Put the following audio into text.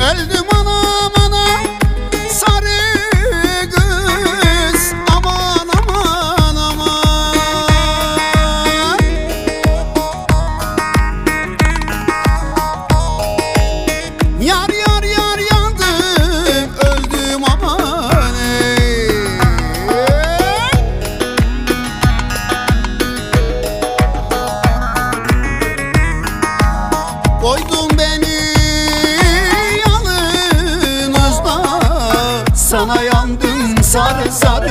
Öldüm anam anam sarı kız Aman aman aman Yar yar yar yandım öldüm aman ey. Koydun beni Sana yandım sarı sarı